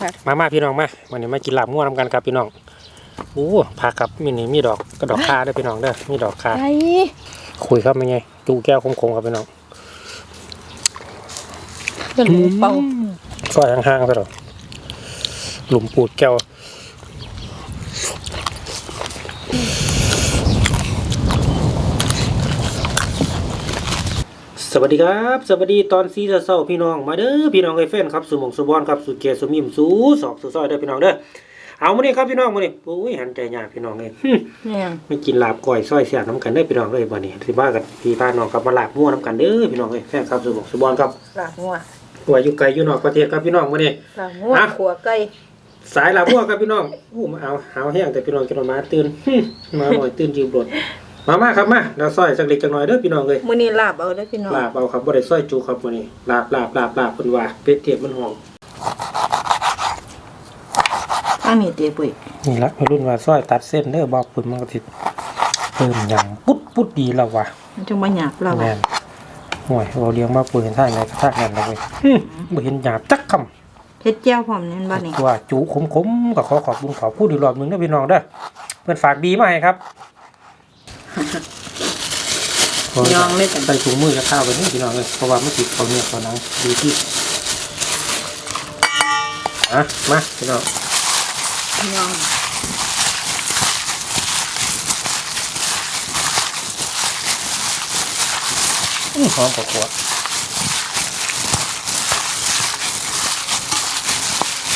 ผัดมามาพี่น้องมาวันนี้มากินลาบง่วนำกันครับพี่น้องโอ้ผักครับมีนี่มีดอกก็ดอกคาด้วยพี่น้องเด้อมีดอกคาไอ้คุยครับเป็นไงจูแก้วคมๆครับพี่น้องเป็นหมูเป่าซอยห่างๆไปหรอหลุมปูดแก้ว วัสดีครับ สวัสดีตอนซีเศร้าๆพี่น้องมาเด้อพี่น้องไอ้แฟนครับสุหมงสุบอนครับสุเกียรติสุมิมสูสอกสุซอยเด้อพี่น้องเด้อเอามานี่ครับพี่น้องมานี่โอ้ยหันใจยากพี่น้องเลยเนี่ยงไม่กินลาบก้อยซอยเสียน้ำกันเด้อพี่น้องเลยบ่นี้สิบ้ากันพี่พาน้องกับมาลาบมั่วน้ำกันเด้อพี่น้องเลยแฟนครับสุหมงสุบอนครับลาบงัวว่าอยู่ไกลอยู่นอกประเทศครับพี่น้องมานี่ลาบงัวอะขัวไก่สายลาบมั่วครับพี่น้องโอ้มาเอาหาวแห้งแต่พี่น้องจะมาตื่นมาหน่อยตื่นยืมรถ มามาครับมาเราซอยสักเล็กจักหน่อยเด้อพี่น้องเลยมื้อนี้ลาบเอาเด้อพี่น้อง ลาบเอาครับบ่ได้ซอยจูครับมื้อนี้ลาบลาบลาบลาบเพิ่นว่าเป็ดเทียบมันหอมอันนี้เตปุ้ยนี่ละวัยรุ่นว่าซอยตัดเส้นเด้อบอกเพิ่นมันก็สิเพิ่มหยังปุ๊ดปุ๊ดดีแล้วว่ะมันจังบ่หยาบเราแม่นห่วยเราเลี้ยงมาปืนท่างไงท่างนั้นเลยอื้อบ่เห็นหยาบจักคำ เฮ็ดแจ่วพร้อมนั่นบ่นี่ ว่าจูขมๆก็ขอขอบคุณขอพูดอีกรอบหนึงเด้อพี่น้องเด้อเพิ่นฝากดีมาให้ครับ ยองเลยกันใส่ถุงมือจะข้าวไปนี่พี่น้องเลยเพราะว่าไม่ติดเขาเนี่ยเขาหนังดีที่อะมาพี่น้องยองอื้อหอมกว่าขวด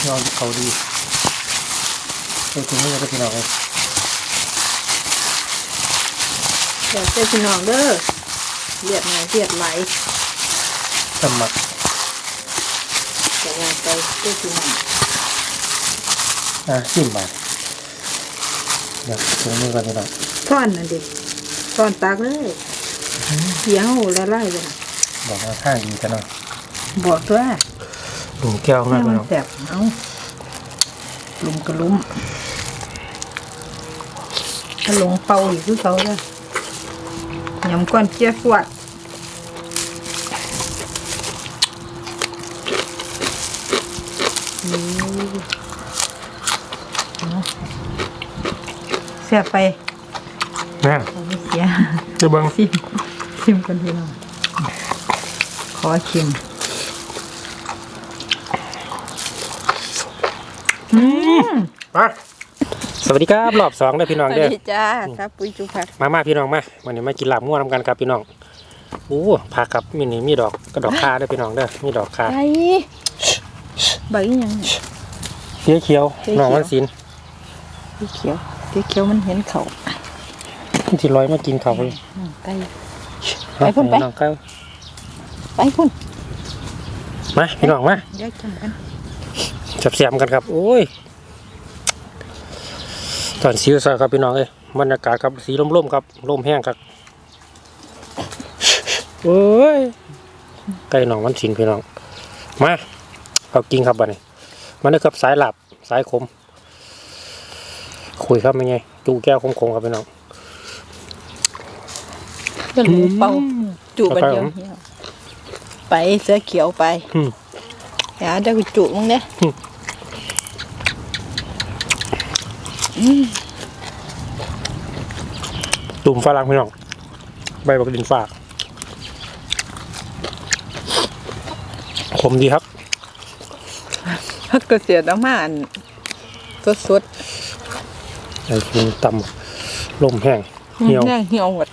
ยอมเขาดีใส่ถุงมือไปพี่น้องเลย เดี๋ยวเจ้าพี่น้องเด้อเลียดหน่อยเลียดไหลสมัครจะว่าไปเจ้าพี่น้องอะสิบบาทเดี๋ยวถุงมือกันพี่น้องท่อนนั่นดิท่อนตากเลยเดี๋ยวละลายเลยบอกว่าข้างดีกันเนาะบอกตัวถุงแก้วให้มากมัพี่นน้องแสบเอาลุมกระลุมถ้าลงเป่าอีกคือเขาเลย ยำก้อนเจี๊ยสวัดเสียไปแม่เอาไม่เสียจะเบิ้งชิมชิมกันทีละขอชิมมาส วัสดีครับรอบสองเด้อพี่น้องสวัเด้อสดีจ้าครับปุ้ยจุพัดมามาพี่น้องมาวันนี้มากินลาบง่วนำกันครับพี่น้องโอ้ผักครับมีนี่มีดอกก็ดอกคาด้วยพี่น้องเด้อมีดอกคาใบใบอีหยังเนี่ยเขียวเขียวเขียวๆน้องวันศิลสีเขียวสีเขียวมันเห็นเขาที่ร้อยมากินเขาวเลยอืมไปไปพุ่นไปน้องเก้าไปพุ่นมาพี่น้องมาเดี๋ยวจังกันจับเสียมกันครับโอ้ย ตอนสีสาครับพี่น้องเอ้ยบรรยากาศครับสีร่มๆครับร่มแห้งครับโอ้ยใกล้หนองวันศิลพี่น้องมาเอากินครับบัดนี้มาเด้อครับสายหลับสายคม คุยครับเป็นไงจูแก้วคมๆครับพี่น้องเป็นหมูเป่าจุบันเดียวเอาไปเหี่ยวไปเสือเขียวไปอืมอย่าเดี๋ยวกูจุมึงเนี่ย ตุ่มฝรั่งพี่น้อง ใบบักดินฝากขมดีครับพักเกษียณมาอันสดไอ้กินตำลมแห้งๆเหี่ยว แน่เหี่ยวหมด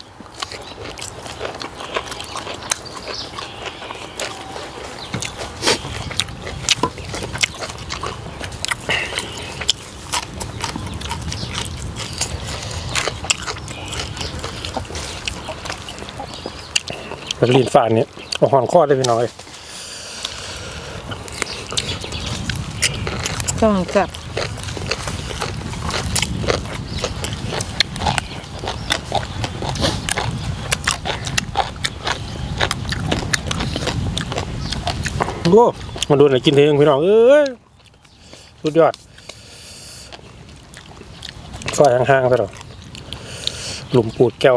บักดินฝากเนี่ยเอาหอนข้อได้พี่น้องเลยกำลังกลับโอ้มาดูหน่อยกินเองพี่น้องเอ้ยสุดยอดซอยห่างๆไปหรอหลุมปูดแก้ว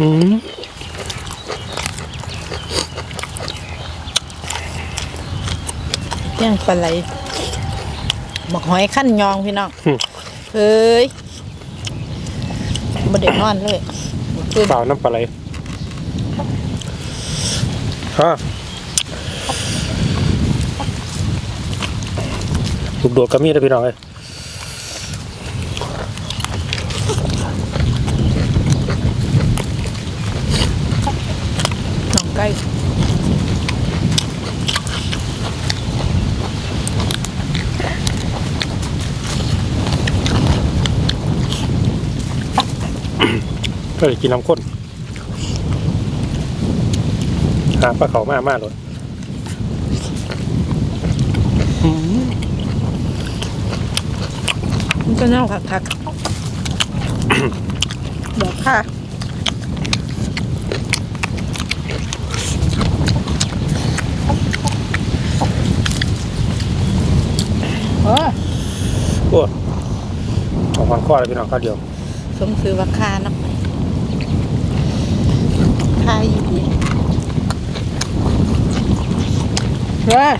อืมแกงปลาไหลบักหอยขั้นยองพี่น้องอืมเฮ้ยบ่ได้นอนเลยตื่นเปล่าน้ำปลาไหลฮะลูกโดดก็มีนะพี่น้องเอ้ย น้องไก่ก็เลยกินน้ำข้นหาปลาเขามากมากเลยมันก็น่าคักๆบอกค่ะโอ้ โอ้ข องฟันข้อเลยพี่น้องข้าวเดียวสมคือว่าคาเนาะคาอีดีเฮ้ย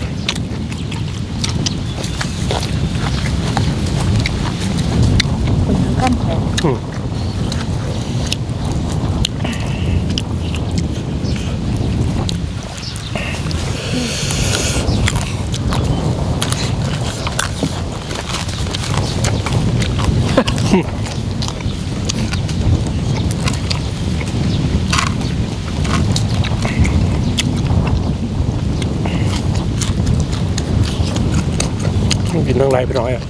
คนทั้งกั้นแขน อืม กินเรื่องไรพี่น้อยอะ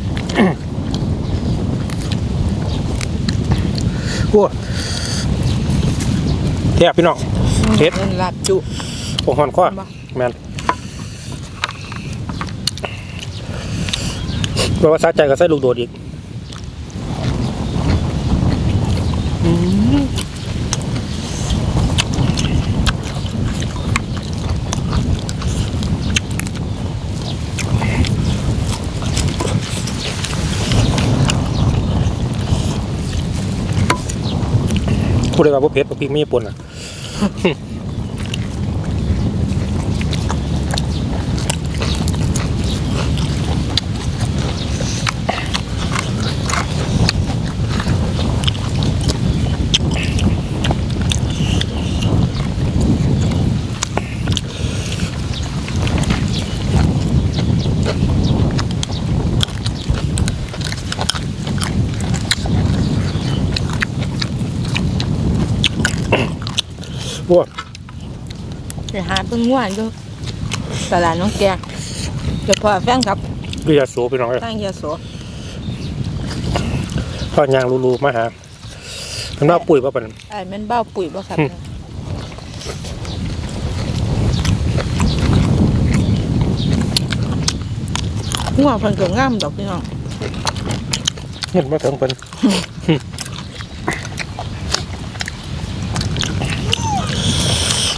โอ้แทบพี่น้องเฮ็ดเงินลาบจุผมหอนข้อบ่แมนเพราะว่าสาใจก็ใส่ลูกโดดอีก พูดได้ว่าพวกเพชรพวกพริกไม่ญี่ปุ่นอะ ว้าไปหาเพิ่งว่านอยู่ตลาดน้องแกงเดี๋ยวพอแฟนครับดูยาสูพี่น้องเอ้ยตั้งยาโสทอดยางรูๆมาหามันว่าปุ๋ยป่ะปัน ไอ้แม่นเบ้าปุ๋ยบ่ครับอืมหัวเพิ่นก็งามดอกพี่น้องเห็นมาถึงเป็น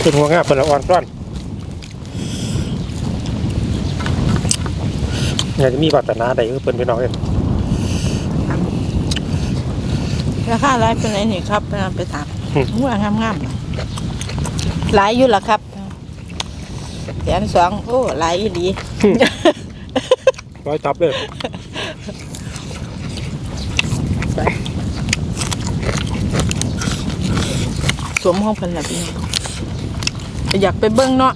เป็นหัวงาเป็นละอ่อนซ้อนอยากจะมีปรารถนาใดก็เป็นพี่น้องเอ้ยราคาหลายเป็นไรนี่ครับไปนำไปถามอืมหัวงามๆน่ะหลายอยู่ล่ะครับแสนสองโอ้หลายอีหลีร้อยตับเลยสวมห้องเพิ่นล่ะพี่น้ องอยากไปเบิ่งเนาะ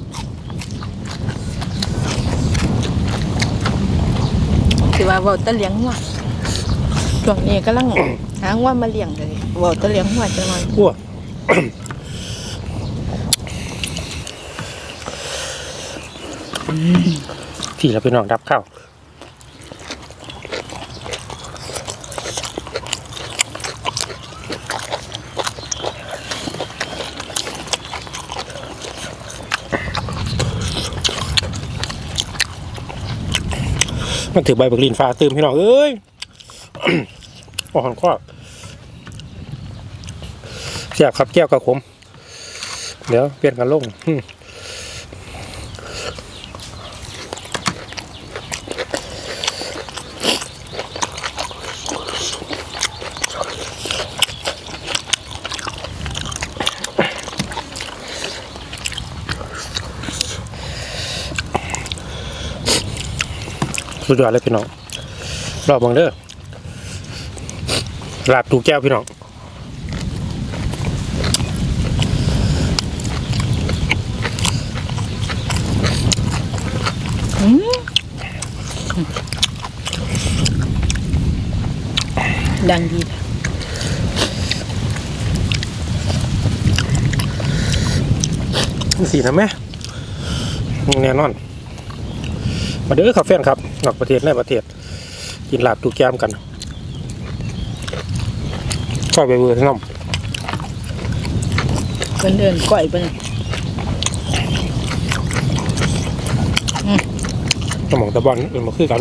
สิว่าเว้าแตะเลี้ยงหัวช่วงนี้กำลัง หาหัวมาเลี้ยงเลยเว้าแตะเลี้ยงหัวจังหน่อยว้าพี่แล้วพี่น้องรับข้าว มันถือใบบักลินฟ้าตื่มพี่น้องเอ้ยอ่อนข้อเสียบครับแก้วกับขมเดี๋ยวเปลี่ยนกันลง สุดยอดเลยพี่น้องรอบบังเด้อลาบตูแก้วพี่น้องดังดีสีนะแม่แน่นอน มาเด้อครับแฟนครับนอกประเทศในประเทศ กินลาบตูแก้มกันก็ไปเวอร์น้เพิ่นเดินก่อยเพิ่นำสมองตะบอนอื่นมาคือกัน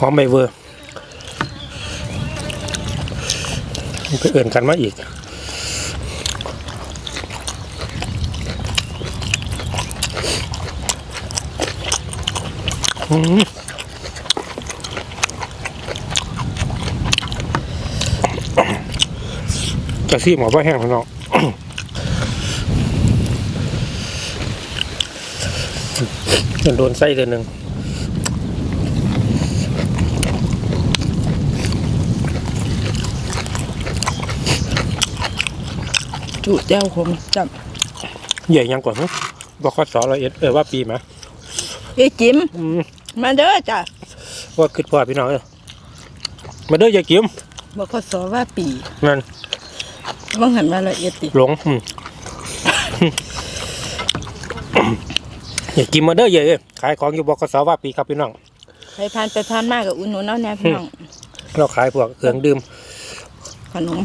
หอมใบเวอร์ ไปเอื่นกันมาอีกอืมจะซีหมอว่าแห้งพี่น้องเดี๋ยวโดนไส้เดือนหนึ่ง จุแจ้วขมจับใหญ่ยังก่อนนะบอกข้อสอร้อยเอ็ดเออว่าปีไหมเอ้ยจิมอืมมาเด้อจ้ะว่าคิดพอพี่น้องเออมาเด้ออย่ากิ้มบอกเขาสอว่าปีนั่นว่างหันมาละเอียดติหลงอืมอย่ากินมาเด้อเยอะขายของอยู่บกสว่าปีครับพี่น้องใครผ่านไปผ่านมากับอุ่นหนุนเอาแน่พี่น้องเราขายพวกเครื่องดื่มขนม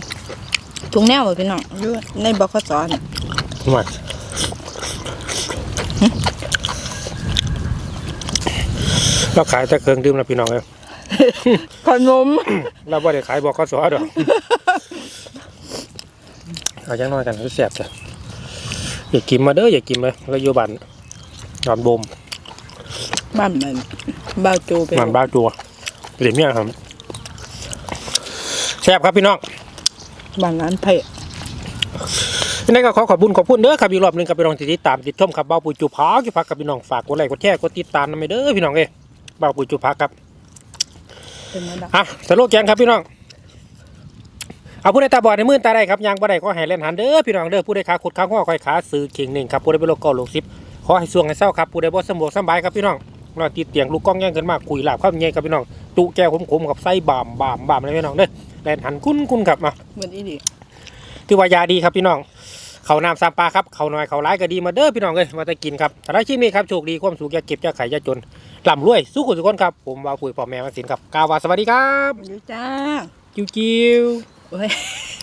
ถุงแนวบ่พี่น้องอยู่ในบขสนี่มาเราขายแต่เครื่องดื่มนะพี่น้องเลยขนมเราไม่ได้ขายบกสดอกเอาจังน้อยกันให้แซ่บจ้ะอย่ากินมาเด้ออย่ากินเลยเราอยู่บ้านนอนบ่มบ้านมันบ้าวโจไปมันบ้าจัวเหลี่ยมเนี่ยครับแซ่บครับพี่น้อง บ้านร้านไผ่ยังไงก็ขอขอบคุณขอบคุณเด้อครับอีกรอบหนึงกับพี่น้องที่ติดตามติดชมครับเบ้าปุ๋ยจูพักจูพักกับพี่น้องฝากกดไลค์กดแชร์กดติดตามนะไม่เด้อพี่น้องเอ้ยเบ้าปุ๋ยจูพักครับเป็นมาดักอะสโลแกนครับพี่น้องเอาผู้ใดตาบอดในมือตาได้ครับยางบ่ได้ก็ให้เล่นหันเด้อพี่น้องเด้อผู้ใดขาขุดขาข้อคอยขาซื้อเข่งหนึ่งครับผู้ใดเป็นโรคเกาโรคซิบขอให้สวงให้เศร้าครับผู้ใดบ่สมบูรณ์สำบายครับพี่น้องนอนติดเตียงลูกกล้องแย่งกันมากคุยหลับข้ามเงี้ยครับพี่น้องตุแก้วขมๆกับไส้บามบามบามเลยพี่น้องเด้อ แล่นหันคุ้นคุ้นครับมาเหมือนอีดีถือว่ายาดีครับพี่น้องเขาวน้ำสามปลาครับเขาวน้อยเขาวร้ายก็ดีมาเด้อพี่น้องเลยมาแต่กินครับถ้าได้ชิมนี้ครับโชคดีความสุขอย่าเก็บอย่าไข่อย่าจนร่ำรวยสู้คนทุกคนครับผมวาวปุ๋ยพ่อแม่มาสินครับกล่าวว่าสวัสดีครับอยู่จ้าจิ้วจิ้วโอ้ย